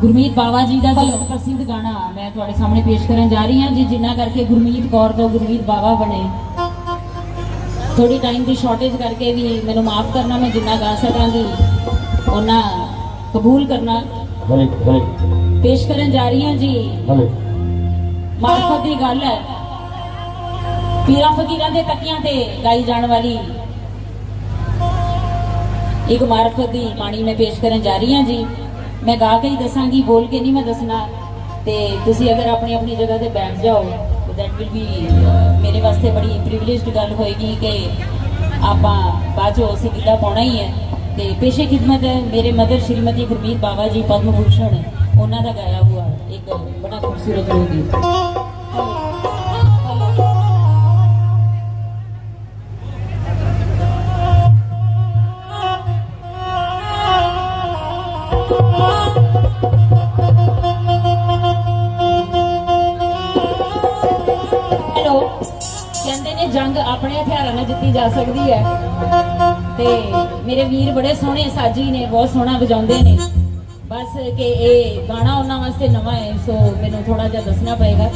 ਗੁਰਮੀਤ ਬਾਵਾ ਜੀ ਦਾ ਜਗਤ ਪ੍ਰਸਿੱਧ ਗਾਣਾ ਮੈਂ ਤੁਹਾਡੇ ਸਾਹਮਣੇ ਪੇਸ਼ ਕਰਨ ਜਾ ਰਹੀ ਹਾਂ ਜੀ ਜਿੰਨਾ ਕਰਕੇ ਗੁਰਮੀਤ ਕੌਰ ਤੋਂ ਗੁਰਮੀਤ ਬਾਵਾ ਬਣੇ। ਥੋੜੀ ਟਾਈਮ ਦੀ ਸ਼ਾਰਟੇਜ ਕਰਕੇ ਵੀ ਮੈਨੂੰ ਮਾਫ ਕਰਨਾ ਮੈਂ ਜਿੰਨਾ ਗਾ ਸਕਾਂਗੀ ਉਹਨਾਂ ਕਬੂਲ ਕਰਨਾ। ਪੇਸ਼ ਕਰਨ ਜਾ ਰਹੀ ਹਾਂ ਜੀ। ਮਾਰਫਤ ਦੀ ਗੱਲ ਹੈ। ਪੀਰਾਂ ਫਕੀਰਾਂ ਦੇ ਤਕੀਆਂ ਤੇ ਗਾਈ ਜਾਣ ਵਾਲੀ ਇੱਕ ਮਾਰਫਤ ਦੀ ਬਾਣੀ ਮੈਂ ਪੇਸ਼ ਕਰਨ ਜਾ ਰਹੀ ਹਾਂ ਜੀ। ਮੈਂ ਗਾ ਕੇ ਹੀ ਦੱਸਾਂਗੀ, ਬੋਲ ਕੇ ਨਹੀਂ ਮੈਂ ਦੱਸਣਾ। ਤੇ ਤੁਸੀਂ ਅਗਰ ਆਪਣੀ ਆਪਣੀ ਜਗ੍ਹਾ ਤੇ ਬੈਠ ਜਾਓ ਦੈਟ ਵਿਲ ਬੀ ਮੇਰੇ ਵਾਸਤੇ ਬੜੀ ਪ੍ਰਿਵਿਲੇਜਡ ਗੱਲ ਹੋਏਗੀ ਕਿ ਆਪਾਂ ਬਾਜੋ ਅਸੀਂ ਗਿੱਧਾ ਪਾਉਣਾ ਹੀ ਹੈ। ਤੇ ਪੇਸ਼ੇ ਖਿਦਮਤ ਹੈ, ਮੇਰੇ ਮਦਰ ਸ਼੍ਰੀਮਤੀ ਗੁਰਮੀਤ ਬਾਵਾ ਜੀ, ਪਦਮ ਭੂਸ਼ਣ, ਉਹਨਾਂ ਦਾ ਗਾਇਆ ਹੋਇਆ ਇੱਕ ਬੜਾ ਖੂਬਸੂਰਤ ਲੋਕ ਹਥਿਆਰਾਂ ਜਾ ਸਕਦੀ ਹੈ। ਤੇ ਮੇਰੇ ਵੀਰ ਬੜੇ ਸੋਹਣੇ ਸਾਜੀ ਨੇ, ਬਹੁਤ ਸੋਹਣਾ ਵਜਾਉਂਦੇ ਨੇ। ਬਸ ਕਿ ਇਹ ਗਾਣਾ ਉਹਨਾਂ ਵਾਸਤੇ ਨਵਾਂ ਹੈ, ਸੋ ਮੈਨੂੰ ਥੋੜਾ ਜਿਹਾ ਦੱਸਣਾ ਪਏਗਾ।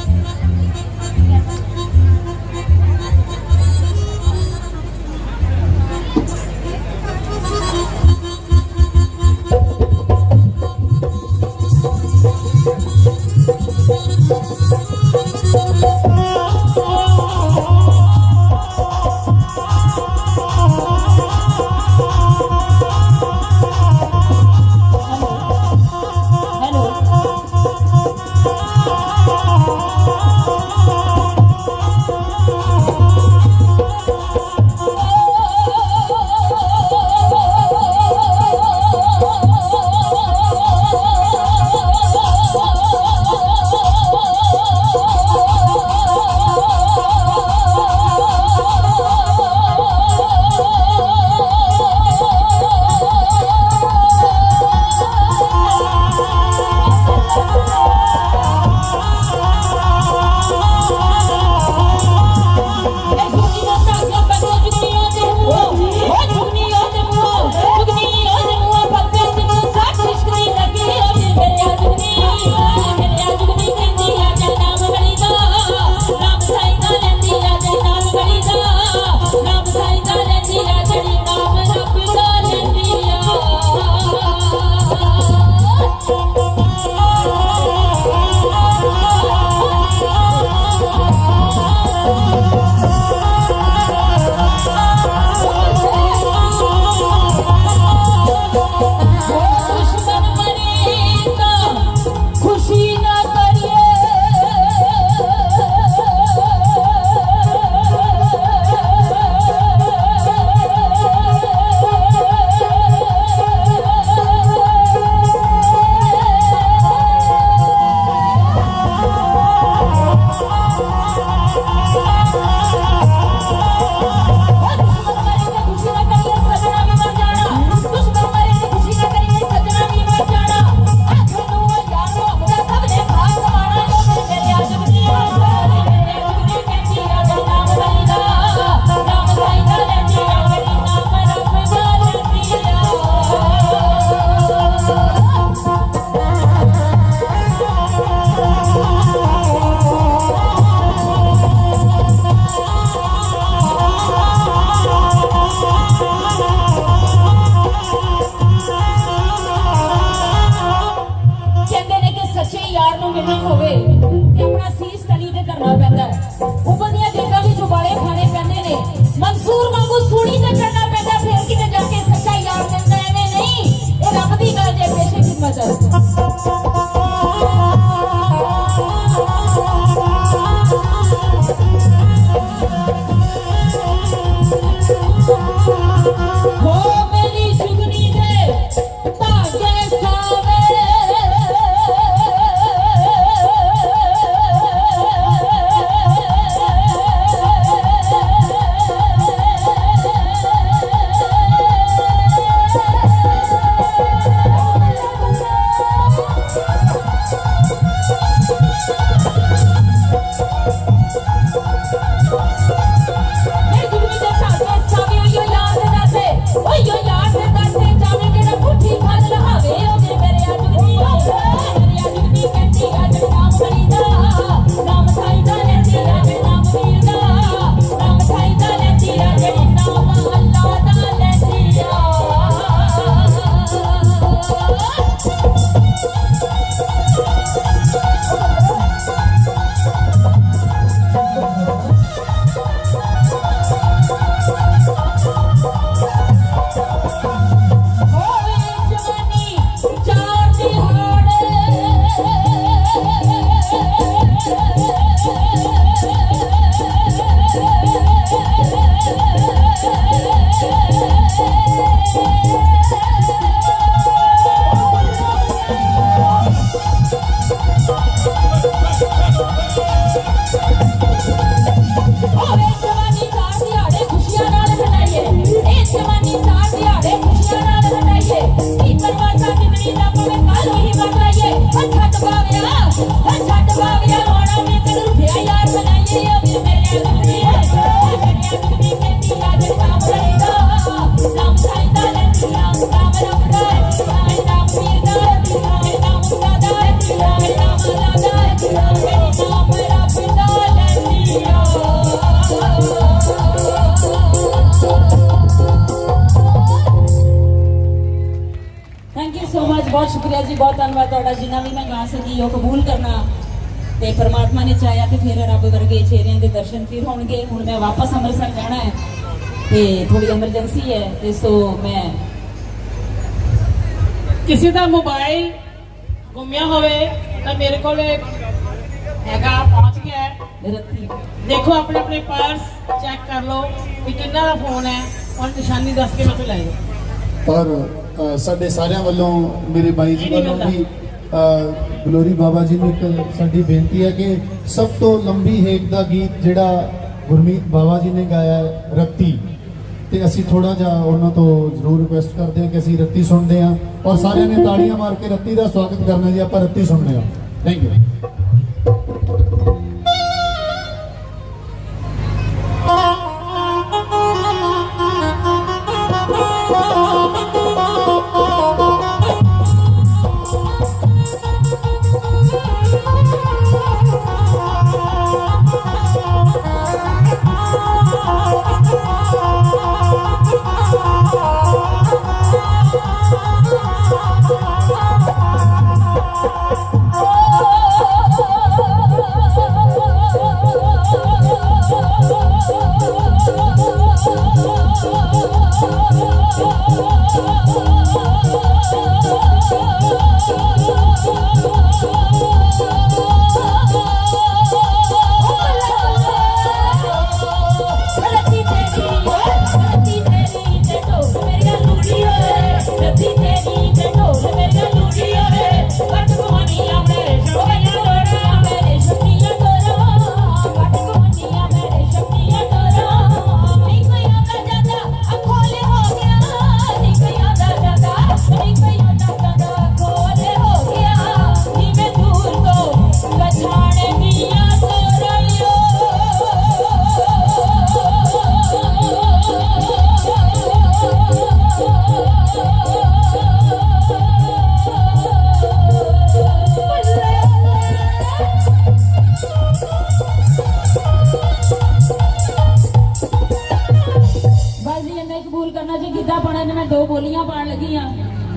ਸ਼ੁਕਰੀਆ ਜੀ ਬਹੁਤ ਧੰਨਵਾਦ ਤੁਹਾਡਾ ਜਿੰਨਾ ਵੀ ਮੈਂ ਗਾ ਸਕੀ ਉਹ ਕਬੂਲ ਕਰਨਾ। ਤੇ ਪ੍ਰਮਾਤਮਾ ਨੇ ਚਾਹਿਆ ਕਿ ਫਿਰ ਰੱਬ ਵਰਗੇ ਚਿਹਰਿਆਂ ਦੇ ਦਰਸ਼ਨ ਫਿਰ ਹੋਣਗੇ। ਹੁਣ ਮੈਂ ਵਾਪਸ ਅੰਮ੍ਰਿਤਸਰ ਜਾਣਾ ਹੈ ਤੇ ਥੋੜੀ ਐਮਰਜੈਂਸੀ ਹੈ ਤੇ ਸੋ ਮੈਂ ਕਿਸੇ ਦਾ ਮੋਬਾਈਲ ਗੁੰਮਿਆ ਹੋਵੇ ਤਾਂ ਮੇਰੇ ਕੋਲ ਹੈਗਾ ਪਹੁੰਚ ਗਿਆ ਹੈ। ਰੱਤੀ ਦੇਖੋ ਆਪਣੇ ਆਪਣੇ ਪਰਸ ਚੈੱਕ ਕਰ ਲਓ ਕਿ ਕਿੰਨਾ ਦਾ ਫੋਨ ਹੈ। ਔਰ ਨਿਸ਼ਾਨੀ ਦੱਸ ਕੇ ਮੈਂ ਤੋਂ ਲੈ ਜਾਓ। ਪਰ ਸਾਡੇ ਸਾਰਿਆਂ ਵੱਲੋਂ ਮੇਰੇ ਬਾਈ ਜੀ ਵੱਲੋਂ। ਵੀ ਗਲੋਰੀ ਬਾਬਾ ਜੀ ਨੂੰ ਇੱਕ ਸਾਡੀ ਬੇਨਤੀ ਹੈ ਕਿ ਸਭ ਤੋਂ ਲੰਬੀ ਹੇਕ ਦਾ ਗੀਤ ਜਿਹੜਾ ਗੁਰਮੀਤ ਬਾਬਾ ਜੀ ਨੇ ਗਾਇਆ ਰੱਤੀ। ਤੇ ਅਸੀਂ ਥੋੜਾ ਜਿਹਾ ਉਹਨਾਂ ਤੋਂ ਜ਼ਰੂਰ ਰਿਕੁਐਸਟ ਕਰਦੇ ਹਾਂ ਕਿ ਅਸੀਂ ਰੱਤੀ ਸੁਣਦੇ ਹਾਂ। ਔਰ ਸਾਰਿਆਂ ਨੇ ਤਾੜੀਆਂ ਮਾਰ ਕੇ ਰੱਤੀ ਦਾ ਸਵਾਗਤ ਕਰਨਾ ਜੀ ਆਪਾਂ ਰੱਤੀ ਸੁਣਦੇ ਹਾਂ। ਥੈਂਕ ਯੂ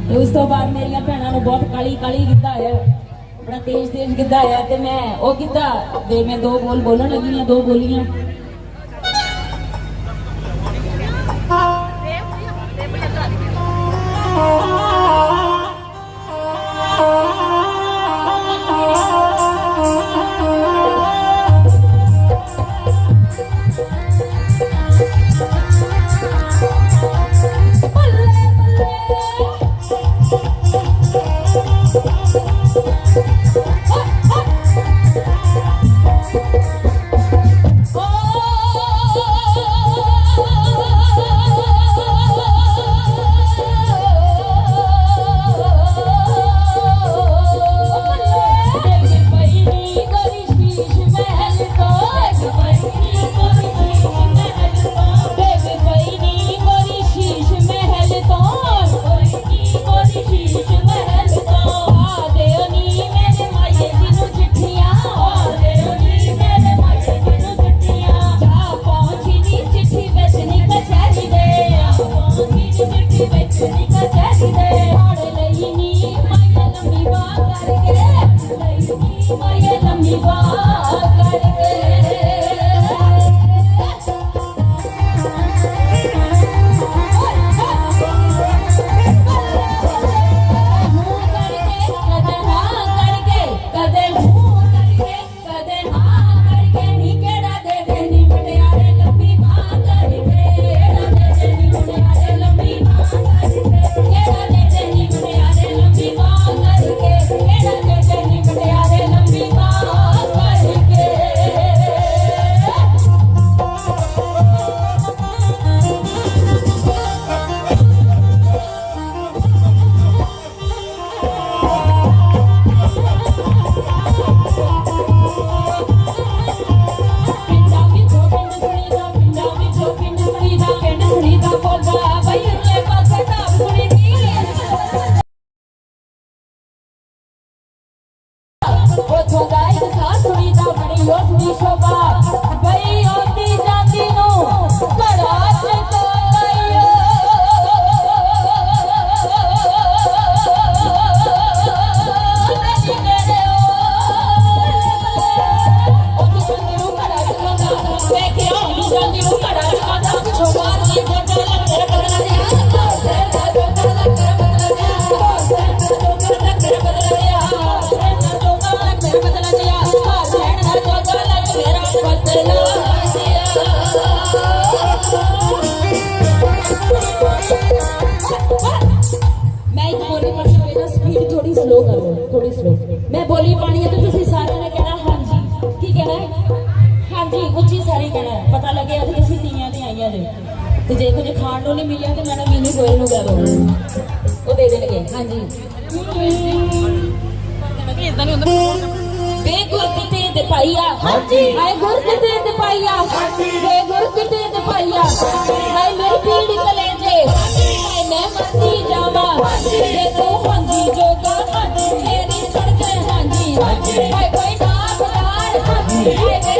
ਤੇ ਉਸ ਤੋਂ ਬਾਅਦ ਮੇਰੀਆਂ ਭੈਣਾਂ ਨੂੰ ਬਹੁਤ ਕਾਲੀ ਕਾਲੀ ਗਿੱਧਾ ਆਇਆ। ਬੜਾ ਤੇਜ਼ ਤੇਜ਼ ਗਿੱਧਾ ਆਇਆ ਤੇ ਮੈਂ ਉਹ ਗਿੱਧਾ ਦੇ ਮੈਂ ਦੋ ਬੋਲ ਬੋਲਣ ਲੱਗੀ ਆ ਦੋ ਬੋਲੀਆਂ। ਜੇ ਕੁਝ ਖਾਣ ਨੂੰ ਨਹੀਂ ਮਿਲਿਆ ਤੇ ਮੈਡਮ ਮੀਨੂ ਗੋਇਲ ਨੂੰ ਕਹਿ ਦਿਓ ਉਹ ਦੇ ਦੇਣਗੇ ਹਾਂਜੀ। ਬੇ ਗੁਰ ਕਿਤੇ ਤੇ ਪਾਈਆ। ਹਾਂਜੀ। ਆਏ ਗੁਰ ਕਿਤੇ ਤੇ ਪਾਈਆ। ਬੇ ਗੁਰ ਕਿਤੇ ਤੇ ਪਾਈਆ। ਆਏ ਮੇਰੀ ਪੀੜ ਕਲੇਜੇ ਆਏ ਮੈਂ ਮਰਦੀ ਜਾਵਾਂ। ਤੇ ਤੂੰ ਹਾਂਜੀ ਜੋਗਾ ਹਾਂਜੀ ਤੇਰੀ ਸੜਕਾਂ ਹਾਂਜੀ। ਆਏ ਕੋਈ ਨਾ ਬੁਲਾਰ। ਹਾਂਜੀ।